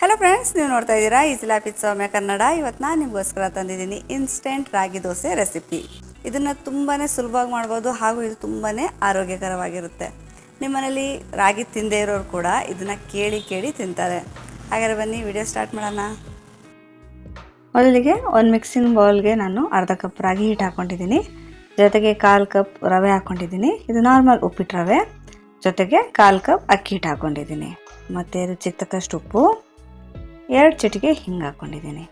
Hello friends ನೀವು ನೋಡ್ತಾ ಇದ್ದೀರಾ ಈ ಇತ್ ಸೌಮ್ಯ ಕನ್ನಡ. ಇವತ್ತು ನಾನು ನಿಮಗೋಸ್ಕರ ತಂದಿದ್ದೀನಿ ಇನ್ಸ್ಟೆಂಟ್ ರಾಗಿ ದೋಸೆ ರೆಸಿಪಿ ಇದನ್ನು ತುಂಬಾ ಸುಲಭವಾಗಿ ಮಾಡ್ಬೋದು ಹಾಗೂ ಇದು ತುಂಬಾ ಆರೋಗ್ಯಕರವಾಗಿರುತ್ತೆ. ನಿಮ್ಮನೇಲಿ ರಾಗಿ ತಿಂದೇ ಇರೋರು ಕೂಡ ಇದನ್ನು ಕೇಳಿ ಕೇಳಿ ತಿಂತಾರೆ. ಹಾಗಾದ್ರೆ ಬನ್ನಿ ವಿಡಿಯೋ ಸ್ಟಾರ್ಟ್ ಮಾಡೋಣ. ಮೊದಲಿಗೆ ಒಂದು ಮಿಕ್ಸಿಂಗ್ ಬೌಲ್ಗೆ ನಾನು ಅರ್ಧ ಕಪ್ ರಾಗಿ ಹಿಟ್ಟು ಹಾಕ್ಕೊಂಡಿದ್ದೀನಿ ಜೊತೆಗೆ ಕಾಲು ಕಪ್ ರವೆ ಹಾಕ್ಕೊಂಡಿದ್ದೀನಿ ಇದು ನಾರ್ಮಲ್ ಉಪ್ಪಿಟ್ಟು ರವೆ ಜೊತೆಗೆ ಕಾಲು ಕಪ್ ಅಕ್ಕಿ ಹಿಟ್ಟು ಹಾಕ್ಕೊಂಡಿದ್ದೀನಿ ಮತ್ತು ರುಚಿಗೆ ತಕ್ಕಷ್ಟು ಉಪ್ಪು. ಎರಡು ಚಿಟಿಕೆ ಹಿಂಗೆ ಹಾಕ್ಕೊಂಡಿದ್ದೀನಿ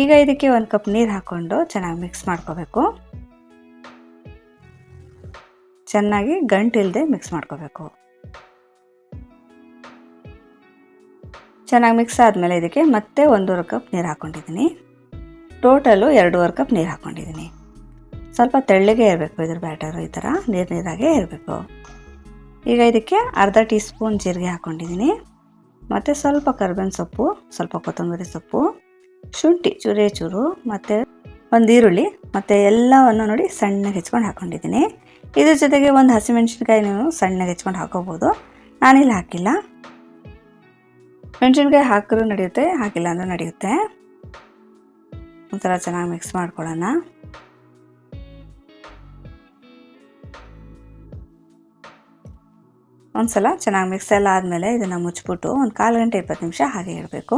ಈಗ ಇದಕ್ಕೆ ಒಂದು ಕಪ್ ನೀರು ಹಾಕ್ಕೊಂಡು ಚೆನ್ನಾಗಿ ಮಿಕ್ಸ್ ಮಾಡ್ಕೋಬೇಕು. ಚೆನ್ನಾಗಿ ಗಂಟಿಲ್ಲದೆ ಮಿಕ್ಸ್ ಮಾಡ್ಕೋಬೇಕು. ಚೆನ್ನಾಗಿ ಮಿಕ್ಸ್ ಆದಮೇಲೆ ಇದಕ್ಕೆ ಮತ್ತೆ ಒಂದೂವರೆ ಕಪ್ ನೀರು ಹಾಕ್ಕೊಂಡಿದ್ದೀನಿ ಟೋಟಲು ಎರಡೂವರೆ ಕಪ್ ನೀರು ಹಾಕ್ಕೊಂಡಿದ್ದೀನಿ ಸ್ವಲ್ಪ ತೆಳ್ಳಗೆ ಇರಬೇಕು ಇದ್ರ ಬ್ಯಾಟರು ಈ ಥರ ನೀರು ನೀರಾಗೇ ಇರಬೇಕು. ಈಗ ಇದಕ್ಕೆ ಅರ್ಧ ಟೀ ಸ್ಪೂನ್ ಜೀರಿಗೆ ಹಾಕ್ಕೊಂಡಿದ್ದೀನಿ ಮತ್ತು ಸ್ವಲ್ಪ ಕರ್ಬೇವಿನ ಸೊಪ್ಪು, ಸ್ವಲ್ಪ ಕೊತ್ತಂಬರಿ ಸೊಪ್ಪು, ಶುಂಠಿ, ಚೂರೇ ಚೂರು, ಮತ್ತು ಒಂದು ಈರುಳ್ಳಿ, ಮತ್ತು ಎಲ್ಲವನ್ನು ನೋಡಿ ಸಣ್ಣಗೆ ಹೆಚ್ಕೊಂಡು ಹಾಕ್ಕೊಂಡಿದ್ದೀನಿ ಇದ್ರ ಜೊತೆಗೆ ಒಂದು ಹಸಿಮೆಣ್ಸಿನ್ಕಾಯಿ ನೀವು ಸಣ್ಣಗೆ ಹೆಚ್ಕೊಂಡು ಹಾಕೋಬೋದು. ನಾನಿಲ್ಲಿ ಹಾಕಿಲ್ಲ. ಮೆಣಸಿನ್ಕಾಯಿ ಹಾಕಿದ್ರು ನಡೆಯುತ್ತೆ, ಹಾಕಿಲ್ಲ ಅಂದರೂ ನಡೆಯುತ್ತೆ. ಒಂಥರ ಚೆನ್ನಾಗಿ ಮಿಕ್ಸ್ ಮಾಡ್ಕೊಳ್ಳೋಣ. ಒಂದ್ಸಲ ಚೆನ್ನಾಗಿ ಮಿಕ್ಸ್ ಎಲ್ಲ ಆದಮೇಲೆ ಇದನ್ನು ಮುಚ್ಚಿಬಿಟ್ಟು ಒಂದು ಕಾಲು ಗಂಟೆ ಇಪ್ಪತ್ತು ನಿಮಿಷ ಹಾಗೆ ಇಡಬೇಕು.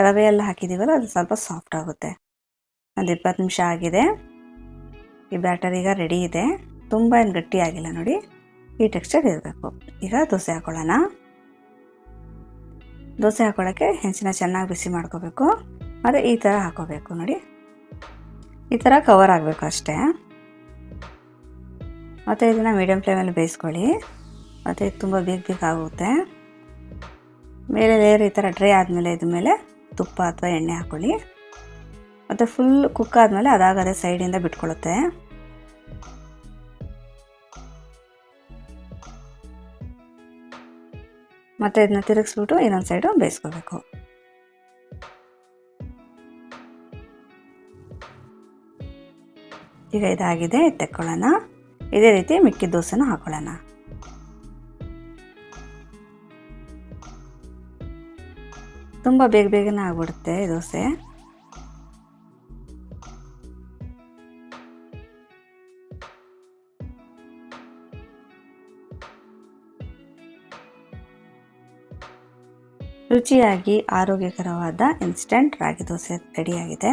ರವೆ ಎಲ್ಲ ಹಾಕಿದ್ದೀವಲ್ಲ ಅದು ಸ್ವಲ್ಪ ಸಾಫ್ಟ್ ಆಗುತ್ತೆ. ಒಂದು ಇಪ್ಪತ್ತು ನಿಮಿಷ ಆಗಿದೆ. ಈ ಬ್ಯಾಟರ್ ಈಗ ರೆಡಿ ಇದೆ. ತುಂಬ ಏನು ಗಟ್ಟಿ ಆಗಿಲ್ಲ ನೋಡಿ. ಈ ಟೆಕ್ಸ್ಚರ್ ಇರಬೇಕು. ಈಗ ದೋಸೆ ಹಾಕೊಳ್ಳೋಣ. ದೋಸೆ ಹಾಕೊಳ್ಳೋಕ್ಕೆ ಹೆಂಚಿನ ಚೆನ್ನಾಗಿ ಬಿಸಿ ಮಾಡ್ಕೋಬೇಕು. ಮತ್ತು ಈ ಥರ ಹಾಕೋಬೇಕು ನೋಡಿ. ಈ ಥರ ಕವರ್ ಆಗಬೇಕು ಅಷ್ಟೇ. ಮತ್ತು ಇದನ್ನು ಮೀಡಿಯಮ್ ಫ್ಲೇಮಲ್ಲಿ ಬೇಯಿಸ್ಕೊಳ್ಳಿ. ಮತ್ತು ಇದು ತುಂಬ ಬೇಗ ಆಗುತ್ತೆ. ಮೇಲೆ ಲೇಯರ್ ಈ ಥರ ಡ್ರೈ ಆದಮೇಲೆ ಇದ್ರ ಮೇಲೆ ತುಪ್ಪ ಅಥವಾ ಎಣ್ಣೆ ಹಾಕ್ಕೊಳ್ಳಿ ಮತ್ತು ಫುಲ್ ಕುಕ್ ಆದಮೇಲೆ ಅದಾಗದೇ ಸೈಡಿಂದ ಬಿಟ್ಕೊಳ್ಳುತ್ತೆ ಮತ್ತು ಇದನ್ನ ತಿರುಗಿಸ್ಬಿಟ್ಟು ಇನ್ನೊಂದು ಸೈಡು ಬೇಯಿಸ್ಕೋಬೇಕು. ಈಗ ಇದಾಗಿದೆ ಇದು ತೆಕ್ಕೊಳ್ಳೋಣ. ಇದೇ ರೀತಿ ಮಿಕ್ಕಿದ ದೋಸೆನೂ ಹಾಕೊಳ್ಳೋಣ. ತುಂಬ ಬೇಗ ಬೇಗನೆ ಆಗ್ಬಿಡುತ್ತೆ ದೋಸೆ. ರುಚಿಯಾಗಿ ಆರೋಗ್ಯಕರವಾದ ಇನ್ಸ್ಟೆಂಟ್ ರಾಗಿ ದೋಸೆ ರೆಡಿಯಾಗಿದೆ